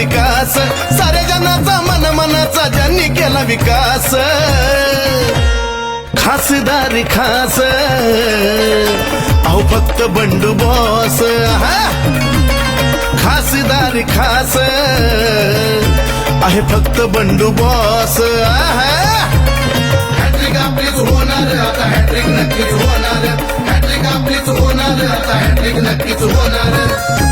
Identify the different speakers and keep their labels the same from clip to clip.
Speaker 1: विकास. सारे जनाचा मन मनाचा ज्यांनी केला विकास. खासदार खास. अहो फक्त बंडू बॉस. खासदार खास. आहे फक्त बंडू बॉस.
Speaker 2: हॅट्रिक आपलीच होणार आता हॅट्रिक नक्कीच होणार. हॅट्रिक आपलीच होणार आता हॅट्रिक नक्कीच होणार.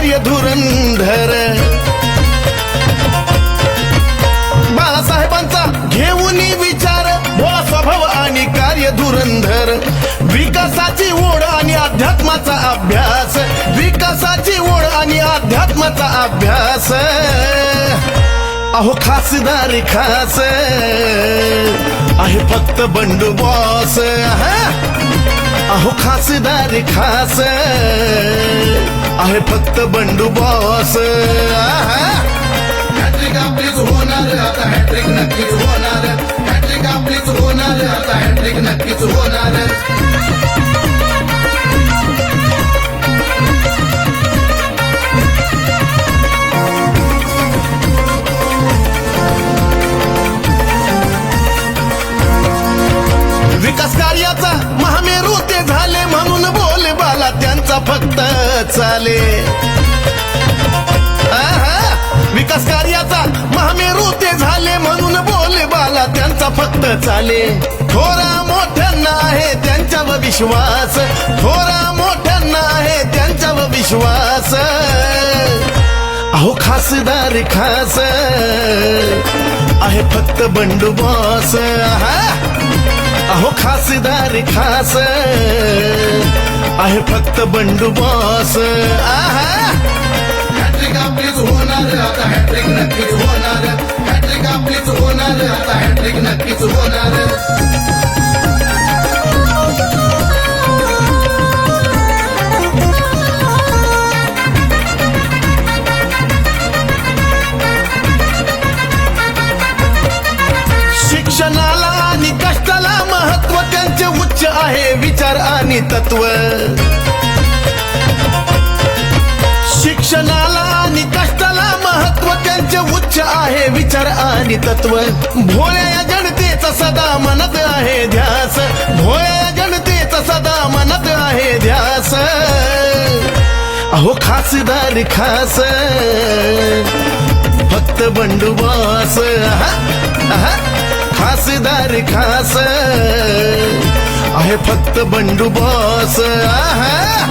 Speaker 1: आणि धुरंधर. बाळासाहेबांचा घेऊन विचार भोळा स्वभाव आणि कार्य धुरंधर. विकासाची ओढ आणि अध्यात्माचा अभ्यास. विकासाची ओढ आणि अध्यात्माचा अभ्यास. अहो खासदार खास. आहे फक्त बंडू बॉस हा? अहो खासदार खास. आहे फक्त बंडू बॉस
Speaker 2: हॅट्रिक आपलीच होणार आता हॅट्रिक नक्कीच होणार हॅट्रिक आपलीच होणार आता हॅट्रिक नक्कीच होणार
Speaker 1: विकास कार्याचा फक्त चाले. आहा, विकास कार्याचा महामेरू ते झाले म्हणून बोले बाला त्यांचा फक्त चाले. थोरा मोठ्यांना आहे त्यांच्यावर विश्वास. थोरा मोठ्यांना आहे त्यांच्यावर विश्वास. अहो खासदार खास. आहे फक्त बंडू बॉस. अहो खासदार खास. आहे फक्त बंडू बॉस
Speaker 2: हॅट्रिक आपलीच होणार आता हॅट्रिक नक्कीच होणार. हॅट्रिक आपलीच होणार आता हॅट्रिक नक्कीच होणार.
Speaker 1: विचार आणि तत्व. शिक्षणाला आणि कष्टाला महत्त्व त्यांचे उच्च आहे विचार आणि तत्व. भोळ्या जनतेचा सदा मनात आहे ध्यास. भोळ्या जनतेचा सदा मनात आहे ध्यास. अहो खासदार खास. फक्त बंडुबास खासदार खास. आहे फक्त बंडू बॉस. आहा.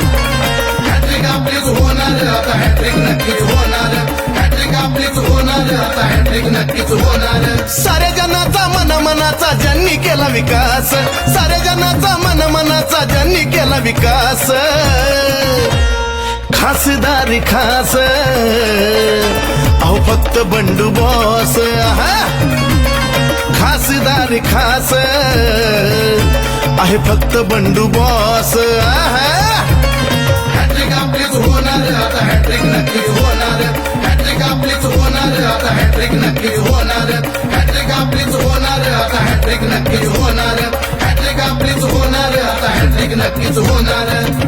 Speaker 2: हॅट्रिक आपलीच होणार आता हॅट्रिक नक्कीच होणार हॅट्रिक आपलीच होणार आता हॅट्रिक नक्कीच होणार
Speaker 1: साऱ्या जनाचा मन मनाचा ज्यांनी केला विकास. साऱ्या जनाचा मन मनाचा ज्यांनी केला विकास. खासदार खास. अहो फक्त बंडू बॉस. आहा. खासदार खास. आहे फक्त बंडू बॉस
Speaker 2: हॅट्रिक आपलीच होणार आता हॅट्रिक नक्कीच होणार हॅट्रिक आपलीच होणार आता हॅट्रिक नक्कीच होणार हॅट्रिक आपलीच होणार आता हॅट्रिक नक्कीच होणार हॅट्रिक आपलीच होणार आता हॅट्रिक नक्कीच होणार